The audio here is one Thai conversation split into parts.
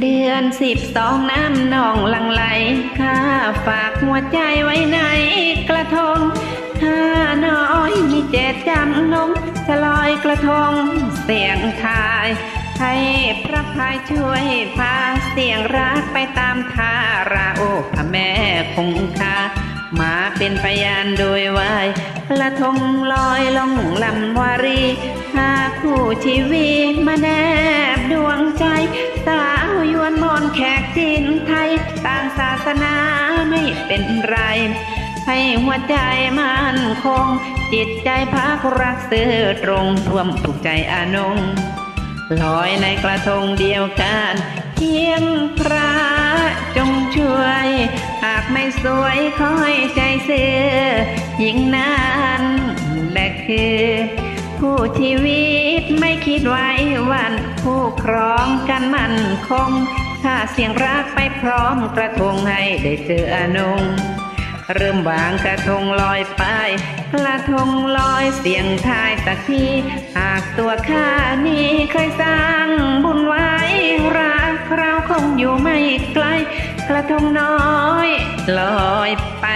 เดือนสิบสองน้ำนองลังไหล ข้าฝากหัวใจไว้ในกระทง ข้าน้อยมีเจตจำนงจะลอยกระทงเสียงทาย ให้พระพายช่วยพาเสียงรักไปตามทาราโอพระแม่คงคามาเป็นพยานโดยวายกระทงลอยลงลำวารีหาคู่ชีวิตมาแนบดวงใจสา แขกจีนไทยต่างศาสนาไม่เป็นไร ให้หัวใจมั่นคง จิตใจพักรักซื่อตรงท่วมถูกใจอานงลอยในกระทงเดียวกันเพียงพระจงช่วย หากไม่สวยขอให้ใจเสื่อยิ่งนั้นและคือ ผู้ชีวิตไม่คิดไว้วัน ผู้ครองกันมั่นคง ถ้าเสียงรักไปพร้อมกระทงให้ได้เจออนง เริ่มวางกระทงลอยไปกระทงลอยเสียงทายสักทีหากตัวข้านี้เคยสร้างบุญไว้รักเราคงอยู่ไม่ไกล กระทงน้อยลอยไป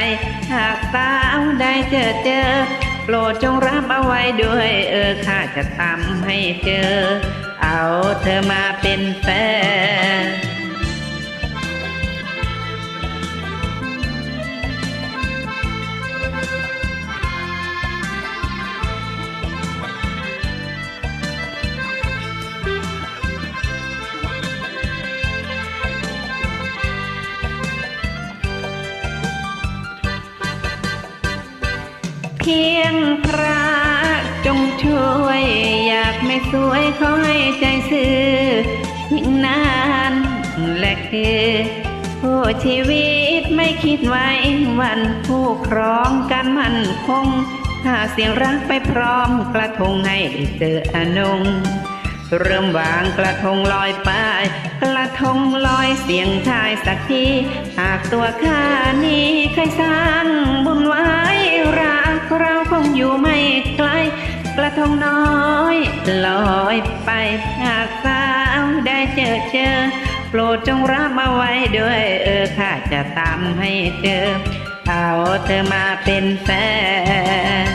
หากสาวได้เจอเจอโปรดจงรับเอาไว้ด้วยเออข้าจะทำให้เจอ เอาเธอมาเป็นแฟน พียงพระจงช่วย อยากไม่สวยขอให้ใจซื่อยิ่งนานและคือผู้ชีวิตไม่คิดไว้วันผู้ครองกันมันคงถ้าเสียงรักไปพร้อมกระทงให้ได้เจออนง เริ่มวางกระทงลอยไปกระทงลอยเสียงทายสักที หากตัวข้านี้เคยสร้างบุญไว้รักเราคงอยู่ไม่ไกล กระทงน้อยลอยไปหากสาวได้เจอเจอ โปรดจงรับมาไว้ด้วยเออข้าจะตามให้เจอ เอาเธอมาเป็นแฟน